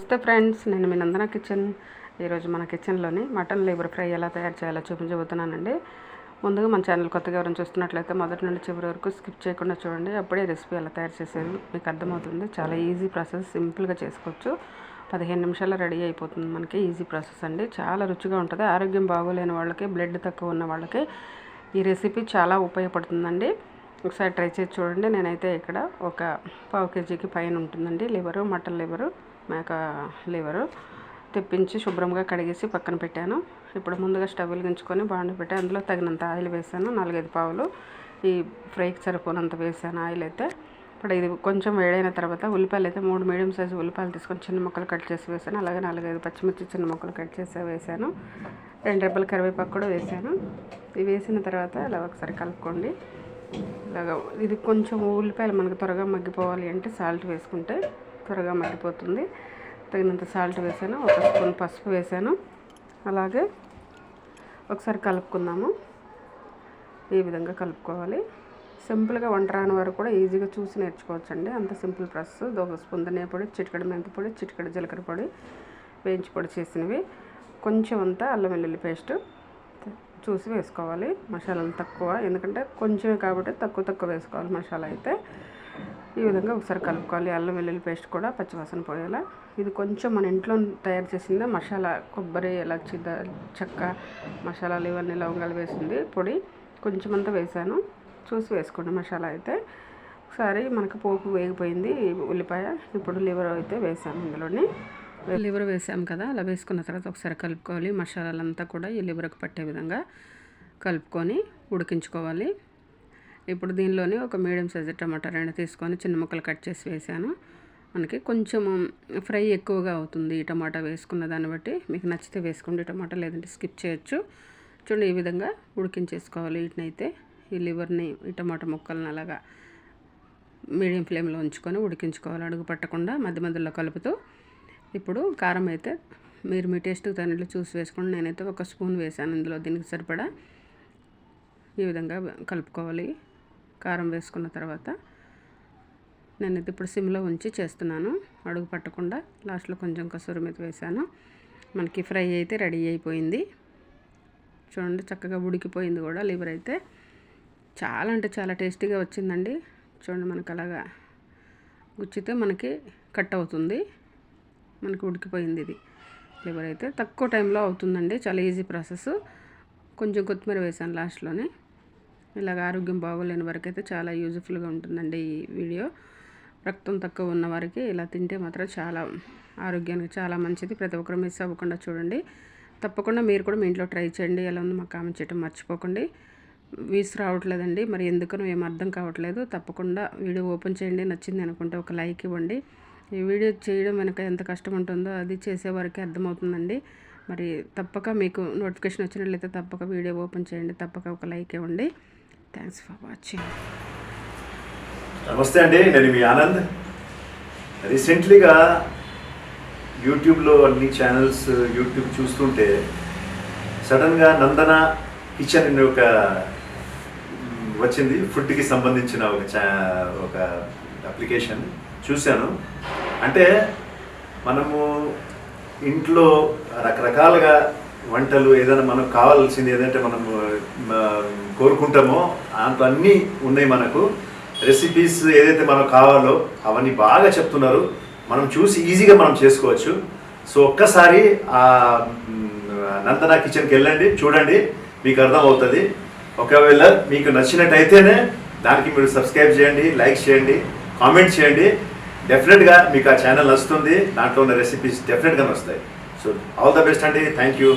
నమస్తే ఫ్రెండ్స్ నేను మీ నందన కిచెన్. ఈరోజు మన కిచెన్లోని మటన్ లివర్ ఫ్రై ఎలా తయారు చేయాలో చూపించబోతున్నానండి. ముందుగా మన ఛానల్ కొత్తగా ఎవరైనా చూస్తున్నట్లయితే మొదటి నుండి చివరి వరకు స్కిప్ చేయకుండా చూడండి. అప్పుడే రెసిపీ ఎలా తయారు చేసేది మీకు అర్థమవుతుంది. చాలా ఈజీ ప్రాసెస్ సింపుల్గా చేసుకోవచ్చు. పదిహేను నిమిషాల్లో రెడీ అయిపోతుంది మనకి. ఈజీ ప్రాసెస్ అండి. చాలా రుచిగా ఉంటుంది. ఆరోగ్యం బాగోలేని వాళ్ళకి బ్లడ్ తక్కువ ఉన్న వాళ్ళకి ఈ రెసిపీ చాలా ఉపయోగపడుతుందండి. ఒకసారి ట్రై చేసి చూడండి. నేనైతే ఇక్కడ ఒక పావు కేజీకి పైన ఉంటుందండి. Liver mutton liver. మేక లివరు తెప్పించి శుభ్రంగా కడిగేసి పక్కన పెట్టాను. ఇప్పుడు ముందుగా స్టవ్ వెలిగించుకొని బాండి పెట్టి అందులో తగినంత ఆయిల్ వేసాను. నాలుగైదు పావులు ఈ ఫ్రైకి సరిపోనంత వేసాను ఆయిల్ అయితే. ఇప్పుడు ఇది కొంచెం వేడైన తర్వాత ఉల్లిపాయలు అయితే మూడు మీడియం సైజు ఉల్లిపాయలు తీసుకొని చిన్న ముక్కలు కట్ చేసి వేసాను. అలాగే నాలుగైదు పచ్చిమిర్చి చిన్న ముక్కలు కట్ చేసి వేసాను. రెండు రెబ్బల కరివేపాకు కూడా వేసాను. ఇవి వేసిన తర్వాత ఇలా ఒకసారి కలుపుకోండి. ఇలాగ ఇది కొంచెం ఉల్లిపాయలు మనకు త్వరగా మగ్గిపోవాలి అంటే సాల్ట్ వేసుకుంటే త్వరగా మగ్గిపోతుంది. తగినంత సాల్ట్ వేసాను ఒక స్పూన్ పసుపు వేసాను. అలాగే ఒకసారి కలుపుకుందాము. ఈ విధంగా కలుపుకోవాలి. సింపుల్గా వంట రాని వారు కూడా ఈజీగా చూసి నేర్చుకోవచ్చండి. అంత సింపుల్ ప్రాసెస్. ఒక స్పూన్ ధనియా పొడి చిటికడ మెంతి పొడి చిటికడ జీలకర్ర పొడి వేయించి పొడి చేసినవి. కొంచెం అంతా అల్లం వెల్లుల్లి పేస్ట్ చూసి వేసుకోవాలి. మసాలాలు తక్కువ ఎందుకంటే కొంచెమే కాబట్టి తక్కువ తక్కువ వేసుకోవాలి మసాలా అయితే. ఈ విధంగా ఒకసారి కలుపుకోవాలి. అల్లం వెల్లుల్లి పేస్ట్ కూడా పచ్చివాసన పోయేలా. ఇది కొంచెం మన ఇంట్లో తయారు చేసింది మసాలా కొబ్బరి ఎలచి చెక్క మసాలాలు ఇవన్నీ లవంగాలు వేసింది. పొడి కొంచెం అంతా వేసాను. చూసి వేసుకోండి మసాలా అయితే. ఒకసారి మనకు పోపు వేగిపోయింది ఉల్లిపాయ. ఇప్పుడు లివర్ అయితే వేసాను ఇందులోని. లివర్ వేసాం కదా అలా వేసుకున్న తర్వాత ఒకసారి కలుపుకోవాలి. మసాలాలంతా కూడా ఈ లివర్కి పట్టే విధంగా కలుపుకొని ఉడికించుకోవాలి. ఇప్పుడు దీనిలోనే ఒక మీడియం సైజు టమాటా రెండు తీసుకొని చిన్న ముక్కలు కట్ చేసి వేసాను. మనకి కొంచెం ఫ్రై ఎక్కువగా అవుతుంది ఈ టమాటా వేసుకున్న దాన్ని బట్టి. మీకు నచ్చితే వేసుకోండి టమాటా లేదంటే స్కిప్ చేయొచ్చు. చూడండి ఈ విధంగా ఉడికించేసుకోవాలి వీటినైతే. ఈ లివర్ని ఈ టమాటా ముక్కలను అలాగా మీడియం ఫ్లేమ్లో ఉంచుకొని ఉడికించుకోవాలి అడుగు పట్టకుండా మధ్య మధ్యలో కలుపుతూ. ఇప్పుడు కారం అయితే మీరు మీ టేస్ట్కి తగినట్లు చూసి వేసుకోండి. నేనైతే ఒక స్పూన్ వేసాను ఇందులో దీనికి సరిపడా ఈ విధంగా కలుపుకోవాలి. కారం వేసుకున్న తర్వాత నేనైతే ఇప్పుడు సిమ్లో ఉంచి చేస్తున్నాను. అడుగు పట్టకుండా లాస్ట్లో కొంచెం కసూరి మీద వేసాను. మనకి ఫ్రై అయితే రెడీ అయిపోయింది. చూడండి చక్కగా ఉడికిపోయింది కూడా లివర్ అయితే. చాలా అంటే చాలా టేస్టీగా వచ్చిందండి. చూడండి మనకు అలాగా గుచ్చితే మనకి కట్ అవుతుంది. మనకి ఉడికిపోయింది ఇది. లివర్ అయితే తక్కువ టైంలో అవుతుందండి. చాలా ఈజీ ప్రాసెస్. కొంచెం కొత్తిమీర వేసాను లాస్ట్లోనే. ఇలాగ ఆరోగ్యం బాగోలేని వరకు అయితే చాలా యూజ్ఫుల్గా ఉంటుందండి ఈ వీడియో. రక్తం తక్కువ ఉన్న వారికి ఇలా తింటే మాత్రం చాలా ఆరోగ్యానికి చాలా మంచిది. ప్రతి ఒక్కరు మిస్ అవ్వకుండా చూడండి. తప్పకుండా మీరు కూడా మీ ఇంట్లో ట్రై చేయండి. ఎలా ఉంది మాకు కామెంట్ చేయడం మర్చిపోకండి. వీస్ రావట్లేదండి. మరి ఎందుకనో ఏం అర్థం కావట్లేదు. తప్పకుండా వీడియో ఓపెన్ చేయండి. నచ్చింది అనుకుంటే ఒక లైక్ ఇవ్వండి. ఈ వీడియో చేయడం వెనక ఎంత కష్టం ఉంటుందో అది చేసేవారికి అర్థమవుతుందండి. మరి తప్పక మీకు నోటిఫికేషన్ వచ్చినట్లయితే తప్పక వీడియో ఓపెన్ చేయండి. తప్పక ఒక లైక్ ఇవ్వండి. థ్యాంక్స్ ఫర్ వాచింగ్ నమస్తే అండి నేను మీ ఆనంద్. రీసెంట్లీగా యూట్యూబ్లో అన్ని ఛానల్స్ యూట్యూబ్ చూస్తుంటే సడన్గా నందన కిచెన్ అనే ఒక వచ్చింది. ఫుడ్కి సంబంధించిన ఒక ఛా ఒక అప్లికేషన్ చూశాను. అంటే మనము ఇంట్లో రకరకాలుగా వంటలు ఏదైనా మనకు కావాల్సింది ఏదంటే మనం కోరుకుంటామో దాంట్లో అన్నీ ఉన్నాయి మనకు. రెసిపీస్ ఏదైతే మనకు కావాలో అవన్నీ బాగా చెప్తున్నారు. మనం చూసి ఈజీగా మనం చేసుకోవచ్చు. సో ఒక్కసారి ఆ నందన కిచెన్కి వెళ్ళండి చూడండి మీకు అర్థమవుతుంది. ఒకవేళ మీకు నచ్చినట్టయితేనే దానికి మీరు సబ్స్క్రైబ్ చేయండి లైక్ చేయండి కామెంట్ చేయండి. డెఫినెట్గా మీకు ఆ ఛానల్ వస్తుంది దాంట్లో ఉన్న రెసిపీస్ డెఫినెట్గా వస్తాయి సో ఆల్ ద బెస్ట్ అండి. Thank you.